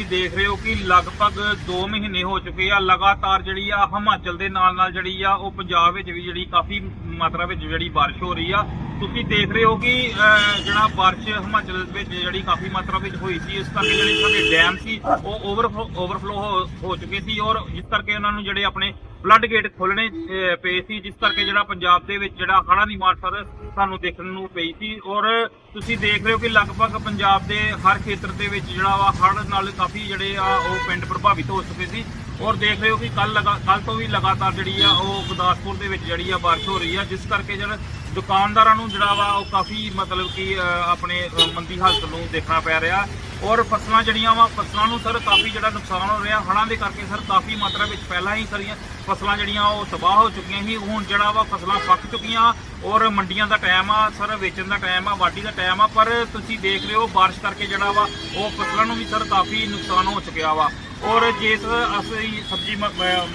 ਤੁਸੀਂ ਦੇਖ ਰਹੇ ਹੋ ਕਿ ਲਗਭਗ 2 ਮਹੀਨੇ ਹੋ ਚੁੱਕੇ ਆ, ਲਗਾਤਾਰ ਜਿਹੜੀ ਆ ਹਿਮਾਚਲ ਦੇ ਨਾਲ ਨਾਲ ਜਿਹੜੀ ਆ ਉਹ ਪੰਜਾਬ ਵਿੱਚ ਵੀ ਜਿਹੜੀ ਕਾਫੀ ਮਾਤਰਾ ਵਿੱਚ ਜਿਹੜੀ ਬਾਰਿਸ਼ ਹੋ ਰਹੀ ਆ। ਤੁਸੀਂ ਦੇਖ ਰਹੇ ਹੋ ਕਿ ਜਿਹੜਾ ਬਾਰਿਸ਼ ਹਿਮਾਚਲ ਵਿੱਚ ਜਿਹੜੀ ਕਾਫੀ ਮਾਤਰਾ ਵਿੱਚ ਹੋਈ ਸੀ, ਇਸ ਕਰਕੇ ਜਿਹੜੇ ਸਾਡੇ ਡੈਮ ਸੀ, ਉਹ ਓਵਰਫਲੋ ਓਵਰਫਲੋ ਹੋ ਚੁੱਕੇ ਸੀ ਔਰ ਇਸ ਕਰਕੇ ਉਹਨਾਂ ਨੂੰ ਜਿਹੜੇ ਆਪਣੇ ਫਲੱਡ ਗੇਟ ਖੋਲਣੇ ਪਏ ਸੀ, ਜਿਸ ਕਰਕੇ ਜਿਹੜਾ ਪੰਜਾਬ ਦੇ ਵਿੱਚ ਜਿਹੜਾ ਹੜ੍ਹਾਂ ਦੀ ਮਾਰ ਸਰ ਸਾਨੂੰ ਦੇਖਣ ਨੂੰ ਪਈ ਸੀ ਔਰ ਤੁਸੀਂ ਦੇਖ ਰਹੇ ਹੋ ਕਿ ਲਗਭਗ ਪੰਜਾਬ ਦੇ ਹਰ ਖੇਤਰ ਦੇ ਵਿੱਚ ਜਿਹੜਾ ਵਾ ਹੜ੍ਹ ਨਾਲ ਕਾਫੀ ਜਿਹੜੇ ਆ, ਉਹ ਪਿੰਡ ਪ੍ਰਭਾਵਿਤ ਹੋ ਚੁੱਕੇ ਸੀ ਔਰ ਦੇਖ ਰਹੇ ਹੋ ਕਿ ਕੱਲ ਲਗਾ ਕੱਲ ਤੋਂ ਵੀ ਲਗਾਤਾਰ ਜਿਹੜੀ ਆ, ਉਹ ਗੁਰਦਾਸਪੁਰ ਦੇ ਵਿੱਚ ਜਿਹੜੀ ਆ ਬਾਰਿਸ਼ ਹੋ ਰਹੀ ਆ, ਜਿਸ ਕਰਕੇ ਜਿਹੜਾ ਦੁਕਾਨਦਾਰਾਂ ਨੂੰ ਜਿਹੜਾ ਵਾ ਉਹ ਕਾਫੀ ਮਤਲਬ ਕਿ ਆਪਣੇ ਮੰਦੀ ਹਾਲਤ ਨੂੰ ਦੇਖਣਾ ਪੈ ਰਿਹਾ। ਔਰ ਫਸਲਾਂ ਜਿਹੜੀਆਂ ਵਾ, ਫਸਲਾਂ ਨੂੰ ਸਰ ਕਾਫੀ ਜਿਹੜਾ ਨੁਕਸਾਨ ਹੋ ਰਿਹਾ। ਹੜ੍ਹਾਂ ਦੇ ਕਰਕੇ ਸਰ ਕਾਫੀ ਮਾਤਰਾ ਵਿੱਚ ਪਹਿਲਾਂ ਹੀ ਸਾਰੀਆਂ ਫਸਲਾਂ ਜਿਹੜੀਆਂ ਉਹ ਤਬਾਹ ਹੋ ਚੁੱਕੀਆਂ ਸੀ। ਹੁਣ ਜਿਹੜਾ ਵਾ ਫਸਲਾਂ ਪੱਕ ਚੁੱਕੀਆਂ ਔਰ ਮੰਡੀਆਂ ਦਾ ਟਾਈਮ ਆ, ਸਰ ਵੇਚਣ ਦਾ ਟਾਈਮ ਆ, ਵਾਢੀ ਦਾ ਟਾਈਮ ਆ। ਪਰ ਤੁਸੀਂ ਦੇਖ ਰਹੇ ਹੋ, ਬਾਰਿਸ਼ ਕਰਕੇ ਜਿਹੜਾ ਵਾ ਉਹ ਫਸਲਾਂ ਨੂੰ ਵੀ ਸਰ ਕਾਫੀ ਨੁਕਸਾਨ ਹੋ ਚੁੱਕਿਆ ਵਾ। ਔਰ ਜਿਸ ਅਸੀਂ ਸਬਜ਼ੀ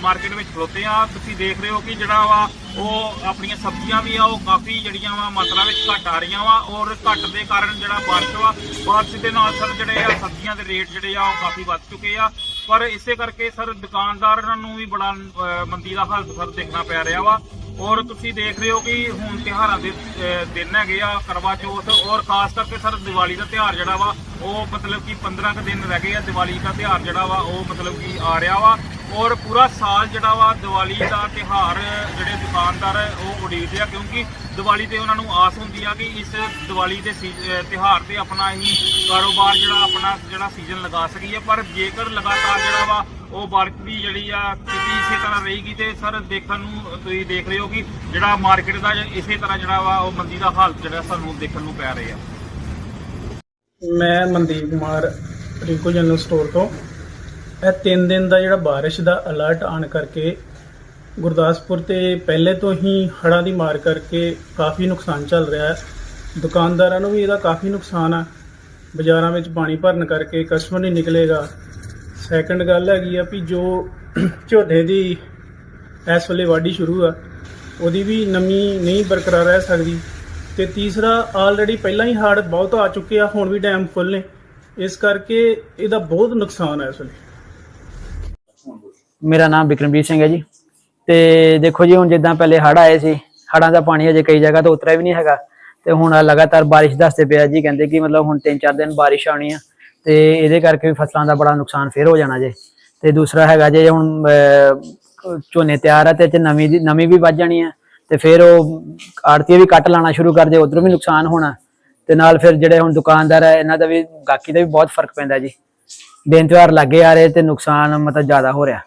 ਮਾਰਕੀਟ ਵਿੱਚ ਖਲੋਤੇ ਆ ਤੁਸੀਂ ਦੇਖ ਰਹੇ ਹੋ ਕਿ ਜਿਹੜਾ ਵਾ ਉਹ ਆਪਣੀਆਂ ਸਬਜ਼ੀਆਂ ਵੀ ਆ, ਉਹ ਕਾਫੀ ਜਿਹੜੀਆਂ ਵਾ ਮਾਤਰਾ ਵਿੱਚ ਘਟ ਆ ਰਹੀਆਂ ਵਾ ਔਰ ਘਟ ਦੇ ਕਾਰਨ ਜਿਹੜਾ ਬਾਰਿਸ਼ ਵਾ, ਬਾਰਿਸ਼ ਦੇ ਨਾਲ ਸਰ ਜਿਹੜੇ ਆ ਸਬਜ਼ੀਆਂ ਦੇ ਰੇਟ ਜਿਹੜੇ ਆ, ਉਹ ਕਾਫੀ ਵੱਧ ਚੁੱਕੇ ਆ। ਪਰ ਇਸੇ ਕਰਕੇ ਸਰ ਦੁਕਾਨਦਾਰਾਂ ਨੂੰ ਵੀ ਬੜਾ ਮੰਦੀ ਦਾ ਹਾਲਤ ਸਰ ਦੇਖਣਾ ਪੈ ਰਿਹਾ ਵਾ। ਔਰ ਤੁਸੀਂ ਦੇਖ ਰਹੇ ਹੋ ਕਿ ਹੁਣ ਤਿਉਹਾਰਾਂ ਦੇ ਅਹ, ਦਿਨ ਹੈਗੇ ਆ ਕਰਵਾ ਚੌਥ ਔਰ ਖਾਸ ਕਰਕੇ ਸਰ ਦੀਵਾਲੀ ਦਾ ਤਿਉਹਾਰ ਜਿਹੜਾ ਵਾ ਉਹ ਮਤਲਬ ਕਿ 15 ਕੁ ਦਿਨ ਰਹਿ ਗਏ ਆ ਦੀਵਾਲੀ ਦਾ ਤਿਉਹਾਰ ਜਿਹੜਾ ਵਾ ਉਹ ਮਤਲਬ ਕਿ ਆ ਰਿਹਾ ਵਾ। ਔਰ ਪੂਰਾ ਸਾਲ ਜਿਹੜਾ ਵਾ ਦੀਵਾਲੀ ਦਾ ਤਿਉਹਾਰ ਜਿਹੜੇ ਦੁਕਾਨਦਾਰ ਉਹ ਉਡੀਕਦੇ ਆ, ਕਿਉਂਕਿ ਦੀਵਾਲੀ ਤੇ ਉਹਨਾਂ ਨੂੰ ਆਸ ਹੁੰਦੀ ਆ ਕਿ ਇਸ ਦੀਵਾਲੀ ਦੇ ਸੀ- ਤੇ ਆਪਣਾ ਹੀ ਕਾਰੋਬਾਰ ਜਿਹੜਾ ਆਪਣਾ ਜਿਹੜਾ ਸੀਜ਼ਨ ਲਗਾ ਸਕੀਏ। ਪਰ ਜੇਕਰ ਲਗਾਤਾਰ ਜਿਹੜਾ ਵਾ ਉਹ ਬਾਰਿਸ਼ ਦੀ ਜਿਹੜੀ ਆ ਸਥਿਤੀ ਇਸੇ ਤਰ੍ਹਾਂ ਰਹੇਗੀ ਤੇ ਸਰ ਦੇਖਣ ਨੂੰ, ਤੁਸੀਂ ਦੇਖ ਰਹੇ ਹੋ ਕਿ ਜਿਹੜਾ ਮਾਰਕੀਟ ਦਾ ਇਸੇ ਤਰ੍ਹਾਂ ਜਿਹੜਾ ਵਾ ਉਹ ਮੰਦੀ ਦਾ ਹਾਲਤ ਜਿਹੜਾ ਸਾਨੂੰ ਦੇਖਣ ਨੂੰ ਪੈ ਰਿਹਾ। ਮੈਂ ਮਨਦੀਪ ਕੁਮਾਰ, ਰਿੰਕੂ ਜਨਰਲ ਸਟੋਰ ਤੋਂ। ਇਹ ਤਿੰਨ ਦਿਨ ਦਾ ਜਿਹੜਾ ਬਾਰਿਸ਼ ਦਾ ਅਲਰਟ ਆਣ ਕਰਕੇ ਗੁਰਦਾਸਪੁਰ ਤੇ ਪਹਿਲੇ ਤੋਂ ਹੀ ਹੜ੍ਹਾਂ ਦੀ ਮਾਰ ਕਰਕੇ ਕਾਫੀ ਨੁਕਸਾਨ ਚੱਲ ਰਿਹਾ ਹੈ। ਦੁਕਾਨਦਾਰਾਂ ਨੂੰ ਵੀ ਇਹਦਾ ਕਾਫੀ ਨੁਕਸਾਨ ਆ। ਬਾਜ਼ਾਰਾਂ ਵਿੱਚ ਪਾਣੀ ਭਰਨ ਕਰਕੇ ਕਸਟਮਰ ਨਹੀਂ ਨਿਕਲੇਗਾ। ਸੈਕੰਡ ਗੱਲ ਹੈਗੀ ਆ ਵੀ ਜੋ ਝੋਨੇ ਦੀ ਇਸ ਵੇਲੇ ਵਾਢੀ ਸ਼ੁਰੂ ਆ, ਉਹਦੀ ਵੀ ਨਮੀ ਨਹੀਂ ਬਰਕਰਾਰ ਰਹਿ ਸਕਦੀ। ਤੇ ਤੀਸਰਾ ਆਲਰੇਡੀ ਪਹਿਲਾਂ ਹੀ ਹੜ੍ਹ ਬਹੁਤ ਆ ਚੁੱਕੇ ਆ, ਹੁਣ ਵੀ ਡੈਮ ਫੁੱਲ ਨੇ ਇਸ ਕਰਕੇ ਇਹਦਾ ਬਹੁਤ ਨੁਕਸਾਨ ਹੈ ਇਸ ਵੇਲੇ। ਮੇਰਾ ਨਾਮ ਵਿਕਰਮਜੀਤ ਸਿੰਘ ਹੈ ਜੀ। ਤੇ ਦੇਖੋ ਜੀ, ਹੁਣ ਜਿੱਦਾਂ ਪਹਿਲੇ ਹੜ੍ਹ ਆਏ ਸੀ, ਹੜ੍ਹਾਂ ਦਾ ਪਾਣੀ ਅਜੇ ਕਈ ਜਗ੍ਹਾ ਤੋਂ ਉਤਰਿਆ ਵੀ ਨਹੀਂ ਹੈਗਾ। ਤੇ ਹੁਣ ਲਗਾਤਾਰ ਬਾਰਿਸ਼ ਦੱਸਦੇ ਪਿਆ ਜੀ, ਕਹਿੰਦੇ ਕਿ ਮਤਲਬ ਹੁਣ 3-4 ਦਿਨ ਬਾਰਿਸ਼ ਆਉਣੀ ਆ, ਤੇ ਇਹਦੇ ਕਰਕੇ ਵੀ ਫਸਲਾਂ ਦਾ ਬੜਾ ਨੁਕਸਾਨ ਫੇਰ ਹੋ ਜਾਣਾ ਜੇ। ਤੇ ਦੂਸਰਾ ਹੈਗਾ ਜੇ ਹੁਣ ਝੋਨੇ ਤਿਆਰ ਆ ਤੇ 'ਚ ਨਵੀਂ ਦੀ, ਨਵੀਂ ਵੀ ਵੱਜ ਜਾਣੀ ਆ, ਤੇ ਫਿਰ ਉਹ ਆੜਤੀ ਵੀ ਕੱਟ ਲਾਣਾ ਸ਼ੁਰੂ ਕਰ ਦੇ, ਉਧਰੋਂ ਵੀ ਨੁਕਸਾਨ ਹੋਣਾ। ਤੇ ਨਾਲ ਫਿਰ ਜਿਹੜੇ ਹੁਣ ਦੁਕਾਨਦਾਰ ਆ, ਇਹਨਾਂ ਦਾ ਵੀ ਗਾਕੀ ਦਾ ਵੀ ਬਹੁਤ ਫ਼ਰਕ ਪੈਂਦਾ ਜੀ। ਦਿਨ ਤਿਉਹਾਰ ਲੱਗੇ ਆ ਰਹੇ ਤੇ ਨੁਕਸਾਨ ਮਤਲਬ ਜ਼ਿਆਦਾ ਹੋ ਰਿਹਾ।